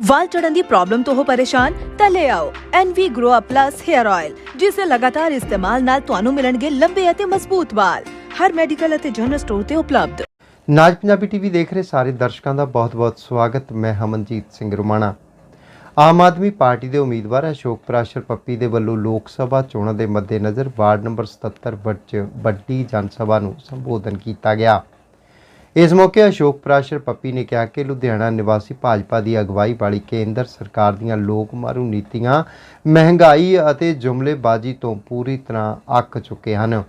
ਵਾਲ ਚੜਨ ਦੀ ਪ੍ਰੋਬਲਮ ਤੋਂ ਹੋ ਪਰੇਸ਼ਾਨ, ਤਾਂ ਲੈ ਆਓ NV Grow Up Plus Hair Oil ਜਿਸ ਦੇ ਲਗਾਤਾਰ ਇਸਤੇਮਾਲ ਨਾਲ ਤੁਹਾਨੂੰ ਮਿਲਣਗੇ ਲੰਬੇ ਅਤੇ ਮਜ਼ਬੂਤ ਵਾਲ। ਹਰ ਮੈਡੀਕਲ ਅਤੇ ਜਨਰਲ ਸਟੋਰ ਤੇ ਉਪਲਬਧ। ਨਾਜ ਪੰਜਾਬੀ ਟੀਵੀ ਦੇਖ ਰਹੇ ਸਾਰੇ ਦਰਸ਼ਕਾਂ ਦਾ ਬਹੁਤ-ਬਹੁਤ ਸਵਾਗਤ। ਮੈਂ ਹਮਨਜੀਤ ਸਿੰਘ ਰੁਮਾਣਾ। ਆਮ ਆਦਮੀ ਪਾਰਟੀ ਦੇ ਉਮੀਦਵਾਰ ਅਸ਼ੋਕ ਪ੍ਰਾਸ਼ਰ ਪੱਪੀ ਦੇ ਵੱਲੋਂ ਲੋਕ ਸਭਾ ਚੋਣਾਂ ਦੇ ਮੱਦੇਨਜ਼ਰ ਵਾਰਡ ਨੰਬਰ 77 ਵਿੱਚ ਵੱਡੀ ਜਨ ਸਭਾ ਨੂੰ ਸੰਬੋਧਨ ਕੀਤਾ ਗਿਆ। ਇਸ ਮੌਕੇ ਅਸ਼ੋਕ ਪ੍ਰਾਸ਼ਰ ਪੱਪੀ ਨੇ ਕਿਹਾ ਕਿ ਲੁਧਿਆਣਾ ਨਿਵਾਸੀ ਭਾਜਪਾ ਦੀ ਅਗਵਾਈ ਵਾਲੀ ਕੇਂਦਰ ਸਰਕਾਰ ਦੀਆਂ ਲੋਕ ਮਾਰੂ ਨੀਤੀਆਂ ਮਹਿੰਗਾਈ ਅਤੇ ਜੁਮਲੇਬਾਜ਼ੀ ਤੋਂ ਪੂਰੀ ਤਰ੍ਹਾਂ ਅੱਕ ਚੁੱਕੇ ਹਨ।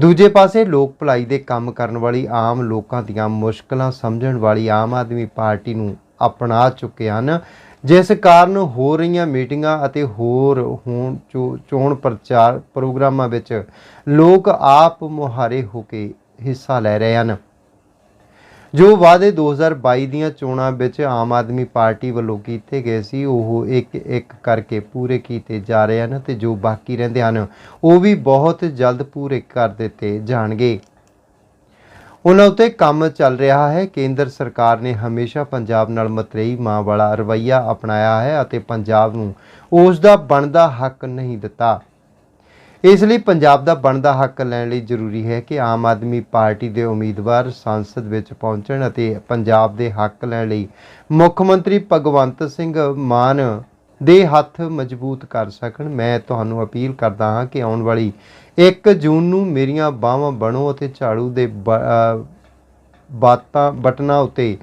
ਦੂਜੇ ਪਾਸੇ ਲੋਕ ਭਲਾਈ ਦੇ ਕੰਮ ਕਰਨ ਵਾਲੀ ਆਮ ਲੋਕਾਂ ਦੀਆਂ ਮੁਸ਼ਕਲਾਂ ਸਮਝਣ ਵਾਲੀ ਆਮ ਆਦਮੀ ਪਾਰਟੀ ਨੂੰ ਅਪਣਾ ਚੁੱਕੇ ਹਨ। ਜਿਸ ਕਾਰਨ ਹੋ ਰਹੀਆਂ ਮੀਟਿੰਗਾਂ ਅਤੇ ਹੋਰ ਹੋਣ ਚੋ- ਚੋਣ ਪ੍ਰਚਾਰ ਪ੍ਰੋਗਰਾਮਾਂ ਵਿੱਚ ਲੋਕ ਆਪ ਮੁਹਾਰੇ ਹੋ ਕੇ ਹਿੱਸਾ ਲੈ ਰਹੇ ਹਨ। ਜੋ ਵਾਅਦੇ 2022 ਦੀਆਂ ਚੋਣਾਂ ਵਿੱਚ ਆਮ ਆਦਮੀ ਪਾਰਟੀ ਵੱਲੋਂ ਕੀਤੇ ਗਏ ਸੀ, ਉਹ ਇੱਕ ਇੱਕ ਕਰਕੇ ਪੂਰੇ ਕੀਤੇ ਜਾ ਰਹੇ ਹਨ ਤੇ ਜੋ ਬਾਕੀ ਰਹਿੰਦੇ ਹਨ, ਉਹ ਵੀ ਬਹੁਤ ਜਲਦ ਪੂਰੇ ਕਰ ਦਿੱਤੇ ਜਾਣਗੇ। ਉਹਨਾਂ ਉੱਤੇ ਕੰਮ ਚੱਲ ਰਿਹਾ ਹੈ। ਕੇਂਦਰ ਸਰਕਾਰ ਨੇ ਹਮੇਸ਼ਾ ਪੰਜਾਬ ਨਾਲ ਮਤਰੇਈ ਮਾਂ ਵਾਲਾ ਰਵੱਈਆ ਅਪਣਾਇਆ ਹੈ ਅਤੇ ਪੰਜਾਬ ਨੂੰ ਉਸ ਦਾ ਬਣਦਾ ਹੱਕ ਨਹੀਂ ਦਿੱਤਾ। ਇਸ ਲਈ ਪੰਜਾਬ ਦਾ ਬਣਦਾ ਹੱਕ ਲੈਣ ਲਈ ਜ਼ਰੂਰੀ ਹੈ ਕਿ ਆਮ ਆਦਮੀ ਪਾਰਟੀ ਦੇ ਉਮੀਦਵਾਰ ਸੰਸਦ ਵਿੱਚ ਪਹੁੰਚਣ ਅਤੇ ਪੰਜਾਬ ਦੇ ਹੱਕ ਲੈਣ ਲਈ ਮੁੱਖ ਮੰਤਰੀ ਭਗਵੰਤ ਸਿੰਘ ਮਾਨ ਦੇ ਹੱਥ ਮਜ਼ਬੂਤ ਕਰ ਸਕਣ। ਮੈਂ ਤੁਹਾਨੂੰ ਅਪੀਲ ਕਰਦਾ ਹਾਂ ਕਿ ਆਉਣ ਵਾਲੀ 1 ਜੂਨ ਨੂੰ ਮੇਰੀਆਂ ਬਾਹਾਂ ਬਣੋ ਅਤੇ ਝਾੜੂ ਦੇ ਬ- ਬਾਤਾਂ, ਬਟਨਾਂ ਉੱਤੇ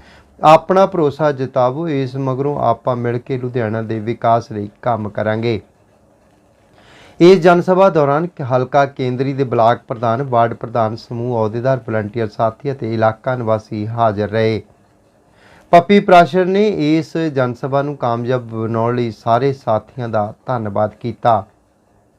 ਆਪਣਾ ਭਰੋਸਾ ਜਤਾਵੋ। ਇਸ ਮਗਰੋਂ ਆਪਾਂ ਮਿਲ ਕੇ ਲੁਧਿਆਣਾ ਦੇ ਵਿਕਾਸ ਲਈ ਕੰਮ ਕਰਾਂਗੇ। ਇਸ ਜਨ ਸਭਾ ਦੌਰਾਨ ਹਲਕਾ ਕੇਂਦਰੀ ਦੇ ਬਲਾਕ ਪ੍ਰਧਾਨ, ਵਾਰਡ ਪ੍ਰਧਾਨ, ਸਮੂਹ ਅਹੁਦੇਦਾਰ, ਵਲੰਟੀਅਰ ਸਾਥੀ ਅਤੇ ਇਲਾਕਾ ਨਿਵਾਸੀ ਹਾਜ਼ਰ ਰਹੇ। ਪੱਪੀ ਪ੍ਰਾਸ਼ਰ ਨੇ ਇਸ ਜਨ ਸਭਾ ਨੂੰ ਕਾਮਯਾਬ ਬਣਾਉਣ ਲਈ ਸਾਰੇ ਸਾਥੀਆਂ ਦਾ ਧੰਨਵਾਦ ਕੀਤਾ।